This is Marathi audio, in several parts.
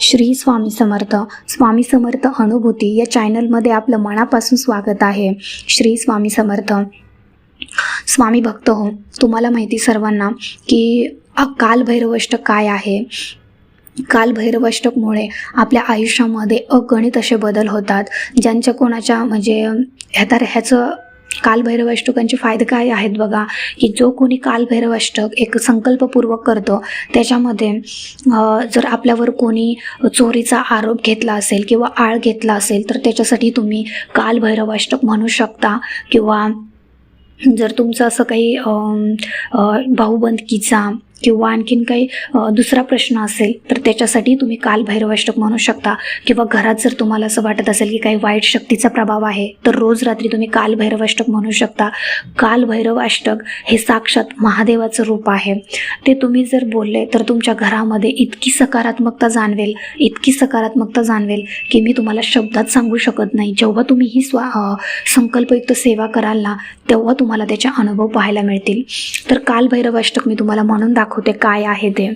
श्री स्वामी समर्थ. स्वामी समर्थ अनुभूती या चॅनलमध्ये आपलं मनापासून स्वागत आहे. श्री स्वामी समर्थ. स्वामी भक्त हो तुम्हाला माहिती सर्वांना की कालभैरवष्ट काय आहे? कालभैरवाष्टकमुळे आपल्या आयुष्यामध्ये अगणित असे बदल होतात. ज्यांच्या कोणाच्या म्हणजे ह्या तर ह्याचं कालभैरवाष्टकांचे फायदे काय आहेत बघा की जो कोणी कालभैरवाष्टक एक संकल्पपूर्वक करतो त्याच्यामध्ये जर आपल्यावर कोणी चोरीचा आरोप घेतला असेल किंवा आळ घेतला असेल तर त्याच्यासाठी तुम्ही कालभैरवाष्टक म्हणू शकता. किंवा जर तुमचं असं काही भाऊबंदकीचा किंवा आणखीन काही दुसरा प्रश्न असेल तर त्याच्यासाठी तुम्ही कालभैरवाष्टक म्हणू शकता. किंवा घरात जर तुम्हाला असं वाटत असेल की काही वाईट शक्तीचा प्रभाव आहे तर रोज रात्री तुम्ही कालभैरवाष्टक म्हणू शकता. कालभैरवाष्टक हे साक्षात महादेवाचं रूप आहे. ते तुम्ही जर बोलले तर तुमच्या घरामध्ये इतकी सकारात्मकता जाणवेल इतकी सकारात्मकता जाणवेल की मी तुम्हाला शब्दात सांगू शकत नाही. जेव्हा तुम्ही ही स्वा संकल्पयुक्त सेवा कराल ना तेव्हा तुम्हाला त्याचे अनुभव पाहायला मिळतील. तर कालभैरवाष्टक मी तुम्हाला म्हणून दाखवते काय आहे ते.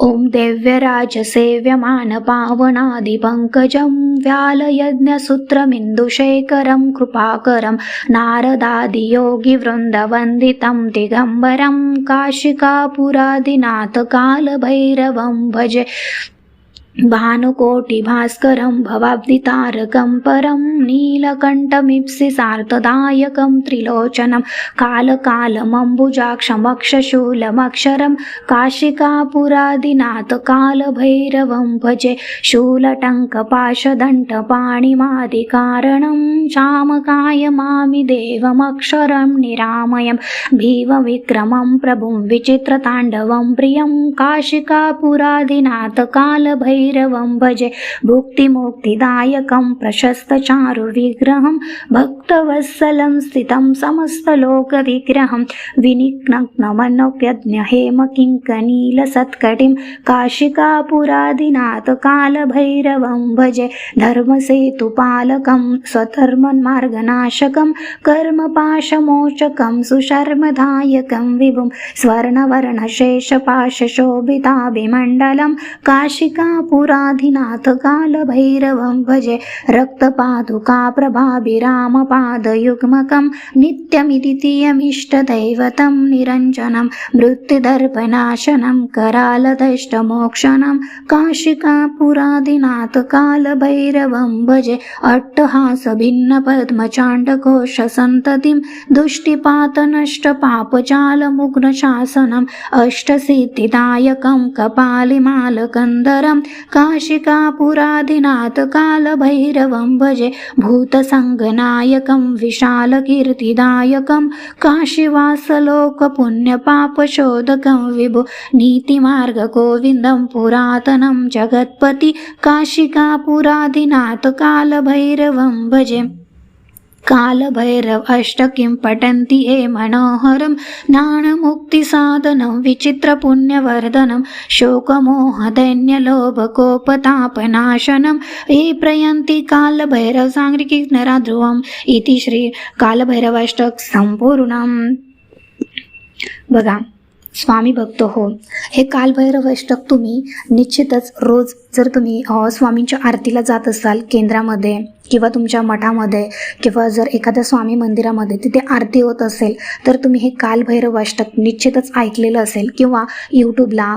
ॐ दिव्यराजसेव्यमान पावनादिपङ्कजं व्यालयज्ञसूत्रमिन्दुशेखरं कृपाकरं नारदादियोगिवृन्दवन्दितं दिगम्बरं काशिकापुरादिनाथकालभैरवं भजे। भानुकोटिभास्करं भवाब्दितारकं परं नीलकण्ठमिप्सि सार्थदायकं त्रिलोचनं कालकालमम्बुजाक्षमक्षशूलमक्षरं काशिकापुरादिनाथकालभैरवं भजे शूलटङ्कपाशदण्टपाणिमादिकारणं चामकाय मामि देवमक्षरं निरामयं भीमविक्रमं प्रभुं विचित्रताण्डवं प्रियं काशिकापुरादिनाथकालभैरवं भजे भुक्तिमुक्तिदायकं प्रशस्तचारुविग्रहं भक्तवत्सलं स्थितं समस्तलोकविग्रहं विनिघ्नमनोज्ञहेमकिङ्कनीलसत्कटिं काशिकापुरादिनाथकालभैरवं भजे धर्मसेतुपालकं स्वधर्मन्मार्गनाशकं कर्मपाशमोचकं सुशर्मदायकं विभुं स्वर्णवर्णशेषपाशशोभिताभिमण्डलं काशिकापुराधिनाथकालभैरवं भजे रक्तपादुकाप्रभाभिरामपादयुग्मकं नित्यमिदितीयमिष्टदैवतं निरञ्जनं मृत्युदर्पनाशनं करालदष्टमोक्षणं काशिकापुरादिनाथकालभैरवं भजे अट्टहासभिन्नपद्मचाण्डकोशसन्ततिं दुष्टिपातनष्टपापजालमुग्नशासनम् अष्टसिद्धिदायकं कपालिमालकन्दरं काशिकापुरादिनाथकालभैरवं भजे भूतसङ्गनायकं विशालकीर्तिदायकं काशीवासलोकपुण्यपापशोधकं विभु नीतिमार्गगोविन्दं पुरातनं जगत्पति काशिकापुरादिनाथकालभैरवं भजे कालभैरव अष्टकिं पठन्ति हे मनोहरं। ज्ञानमुक्तिसाधनं विचित्रपुण्यवर्धनं शोकमोहदैन्यलोभकोपतापनाशनं ये प्रयन्ति कालभैरव साङ्ग्रिकीनरा ध्रुवम् इति श्री कालभैरवाष्टक सम्पूर्णं बघा। स्वामी भक्त हो. हे कालभैरव अष्टक तुम्ही निश्चितच रोज जर तुम्ही स्वामींच्या आरतीला जात असाल केंद्रामध्ये किंवा तुमच्या मठामध्ये किंवा जर एखाद्या स्वामी मंदिरामध्ये तिथे आरती होत असेल तर तुम्ही हे कालभैरव अष्टक निश्चितच ऐकलेलं असेल किंवा यूट्यूबला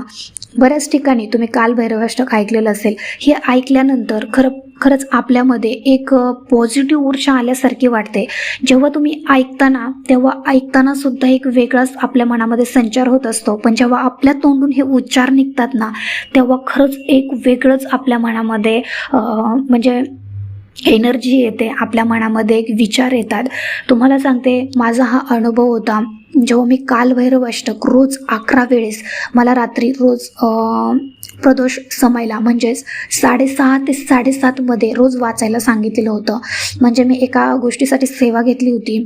बऱ्याच ठिकाणी तुम्ही कालभैरवाष्टक ऐकलेलं असेल. हे ऐकल्यानंतर खरं खरंच आपल्यामध्ये एक पॉझिटिव्ह ऊर्जा आल्यासारखी वाटते. जेव्हा तुम्ही ऐकताना तेव्हा ऐकताना सुद्धा एक वेगळाच आपल्या मनामध्ये संचार होत असतो. पण जेव्हा आपल्या तोंडून हे उच्चार निघतात ना तेव्हा खरंच एक वेगळंच आपल्या मनामध्ये म्हणजे एनर्जी येते आपल्या मनामध्ये एक विचार येतात. तुम्हाला सांगते माझा हा अनुभव होता जेव्हा मी कालभैरव अष्टक रोज अकरा वेळेस मला रात्री रोज प्रदोष समायला म्हणजेच साडेसहा ते साडेसातमध्ये रोज वाचायला सांगितलेलं होतं. म्हणजे मी एका गोष्टीसाठी सेवा घेतली होती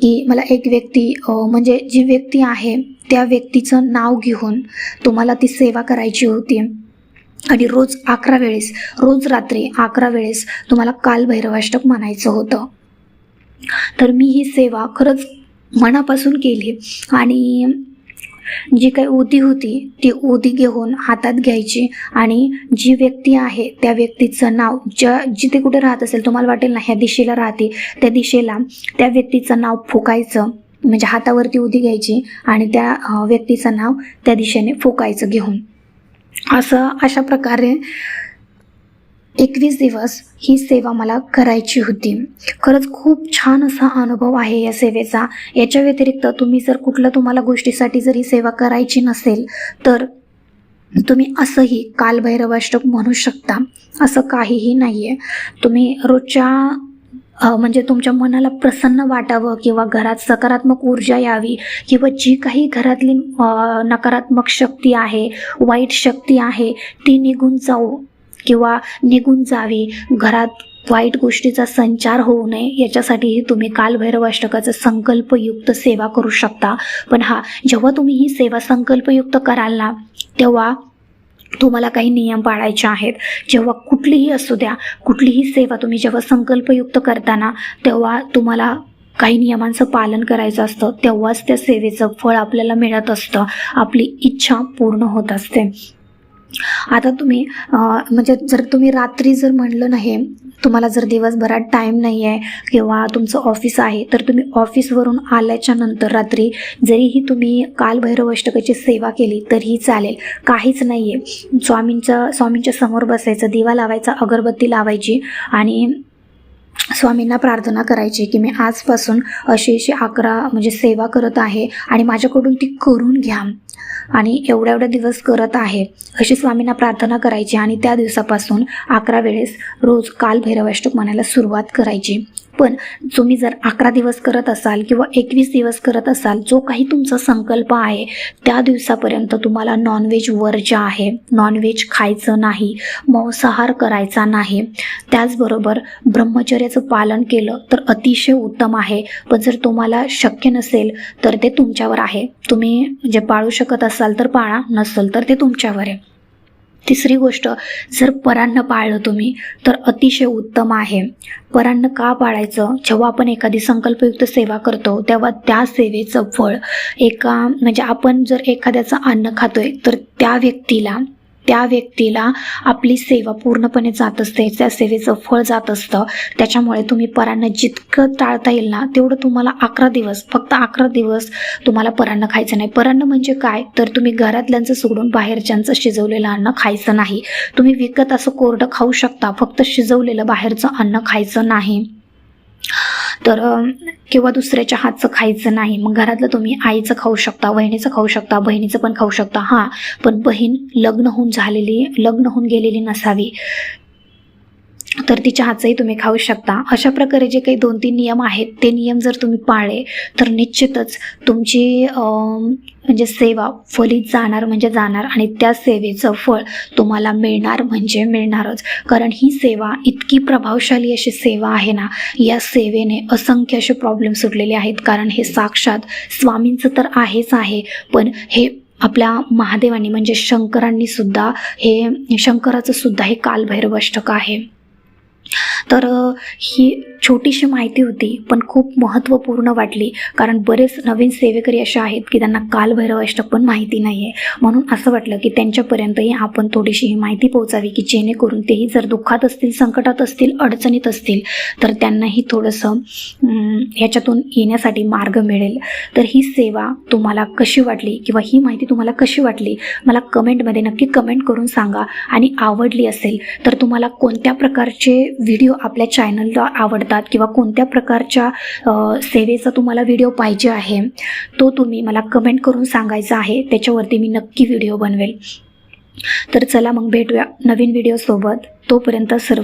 की मला एक व्यक्ती म्हणजे जी व्यक्ती आहे त्या व्यक्तीचं नाव घेऊन तुम्हाला ती सेवा करायची होती. आणि रोज अकरा वेळेस रोज रात्री अकरा वेळेस तुम्हाला कालभैरवाष्टक म्हणायचं होतं. तर मी ही सेवा खरंच मनापासून केली आणि जी काही ओधी होती ती उदी घेऊन हातात घ्यायची आणि जी व्यक्ती आहे त्या व्यक्तीचं नाव ज्या जिथे कुठे राहत असेल तुम्हाला वाटेल ना ह्या दिशेला राहते त्या दिशेला त्या व्यक्तीचं नाव फुकायचं म्हणजे हातावरती उदी घ्यायची आणि त्या व्यक्तीचं नाव त्या दिशेने फुकायचं घेऊन. असं अशा प्रकारे एकवीस दिवस ही सेवा मला करायची होती. खरंच खूप छान असा अनुभव आहे या सेवेचा. याच्या व्यतिरिक्त तुम्ही जर कुठल्या तुम्हाला गोष्टीसाठी जर ही सेवा करायची नसेल तर तुम्ही असंही कालभैरवाष्टक म्हणू शकता. असं काहीही नाही आहे तुम्ही रोजच्या म्हणजे तुमच्या मनाला प्रसन्न वाटावं किंवा घरात सकारात्मक ऊर्जा यावी किंवा जी काही घरातली नकारात्मक शक्ती आहे वाईट शक्ती आहे ती निघून जाऊ किंवा निघून जावी. घरात वाईट गोष्टीचा संचार होऊ नये याच्यासाठीही तुम्ही कालभैरव अष्टकाचं संकल्पयुक्त सेवा करू शकता. पण हा जेव्हा तुम्ही ही सेवा संकल्पयुक्त कराल ना तेव्हा तुम्हाला काही नियम पाळायचे आहेत. जेव्हा कुठलीही असू द्या कुठलीही सेवा तुम्ही जेव्हा संकल्पयुक्त करताना तेव्हा तुम्हाला काही नियमांचं पालन करायचं असतं. तेव्हाच त्या सेवेचं फळ आपल्याला मिळत असतं. आपली इच्छा पूर्ण होत असते. आता तुम्ही म्हणजे जर तुम्ही रात्री जर म्हणलं नाही तुम्हाला जर दिवसभरात टाईम नाही आहे किंवा तुमचं ऑफिस आहे तर तुम्ही ऑफिसवरून आल्याच्यानंतर रात्री जरीही तुम्ही कालभैरव अष्टकाची सेवा केली तरीही चालेल. काहीच नाही आहे स्वामींच्या स्वामींच्या समोर बसायचं दिवा लावायचा अगरबत्ती लावायची आणि स्वामींना प्रार्थना करायची की मी आजपासून अशी अशी अकरा म्हणजे सेवा करत आहे आणि माझ्याकडून ती करून घ्या. आणि एवढ्या एवढ्या दिवस करत आहे अशी स्वामींना प्रार्थना करायची आणि त्या दिवसापासून अकरा वेळेस रोज काल भैरवाष्टक म्हणायला सुरुवात करायची. पण तुम्ही जर अकरा दिवस करत असाल किंवा एकवीस दिवस करत असाल जो काही तुमचा संकल्प आहे त्या दिवसापर्यंत तुम्हाला नॉनव्हेज वर्ज्य आहे. नॉनव्हेज खायचं नाही मांसाहार करायचा नाही. त्याचबरोबर ब्रह्मचर्याचं पालन केलं तर अतिशय उत्तम आहे. पण जर तुम्हाला शक्य नसेल तर ते तुमच्यावर आहे. तुम्ही जे पाळू शकत असाल तर पाळा नसेल तर ते तुमच्यावर आहे. तिसरी गोष्ट जर परान्न पाळलं तुम्ही तर अतिशय उत्तम आहे. परान्न का पाळायचं? जेव्हा आपण एखादी संकल्पयुक्त सेवा करतो तेव्हा त्या सेवेचं फळ एका म्हणजे आपण जर एखाद्याचं अन्न खातोय तर त्या व्यक्तीला त्या व्यक्तीला आपली सेवा पूर्णपणे जात असते त्या सेवेचं फळ जात असतं. त्याच्यामुळे तुम्ही परांना जितकं टाळता येईल ना तेवढं तुम्हाला अकरा दिवस फक्त अकरा दिवस तुम्हाला परान्न खायचं नाही. परान्न म्हणजे काय? तर तुम्ही घरातल्यांचं सोडून बाहेरच्यांचं शिजवलेलं अन्न खायचं नाही. तुम्ही विकत असं कोरडं खाऊ शकता फक्त शिजवलेलं बाहेरचं अन्न खायचं नाही. तर किंवा दुसऱ्याच्या हातचं खायचं नाही. मग घरातलं तुम्ही आईचं खाऊ शकता वहिनीचं खाऊ शकता बहिणीचं पण खाऊ शकता. हां पण बहीण लग्न होऊन झालेली लग्न होऊन गेलेली नसावी. तर ती चहाचंही तुम्ही खाऊ शकता. अशा प्रकारे जे काही दोन तीन नियम आहेत ते नियम जर तुम्ही पाळले तर निश्चितच तुमची म्हणजे सेवा फलित जाणार म्हणजे जाणार आणि त्या सेवेचं फळ तुम्हाला मिळणार म्हणजे मिळणारच. कारण ही सेवा इतकी प्रभावशाली अशी सेवा आहे ना या सेवेने असंख्य असे प्रॉब्लेम सुटलेले आहेत. कारण हे साक्षात स्वामींचं तर आहेच आहे पण हे आपल्या महादेवांनी म्हणजे शंकरांनी सुद्धा हे शंकराचं सुद्धा हे कालभैरव अष्टक आहे. तर ही छोटीशी माहिती होती पण खूप महत्त्वपूर्ण वाटली. कारण बरेच नवीन सेवेकरी असे आहेत की त्यांना कालभैरव अष्टक पण माहिती नाही आहे म्हणून असं वाटलं की त्यांच्यापर्यंतही आपण थोडीशी ही माहिती पोहोचावी की जेणेकरून तेही जर दुःखात असतील संकटात असतील अडचणीत असतील तर त्यांनाही थोडंसं ह्याच्यातून येण्यासाठी मार्ग मिळेल. तर ही सेवा तुम्हाला कशी वाटली किंवा ही माहिती तुम्हाला कशी वाटली मला कमेंटमध्ये नक्की कमेंट करून सांगा. आणि आवडली असेल तर तुम्हाला कोणत्या प्रकारचे व्हिडिओ आपल्या चॅनलला आवडतात किंवा कोणत्या प्रकारच्या सेवेचा तुम्हाला व्हिडिओ पाहिजे आहे तो तुम्ही मला कमेंट करून सांगायचा आहे. त्याच्यावरती मी नक्की व्हिडिओ बनवेल. तर चला मग भेटूया नवीन व्हिडिओसोबत तोपर्यंत सर्व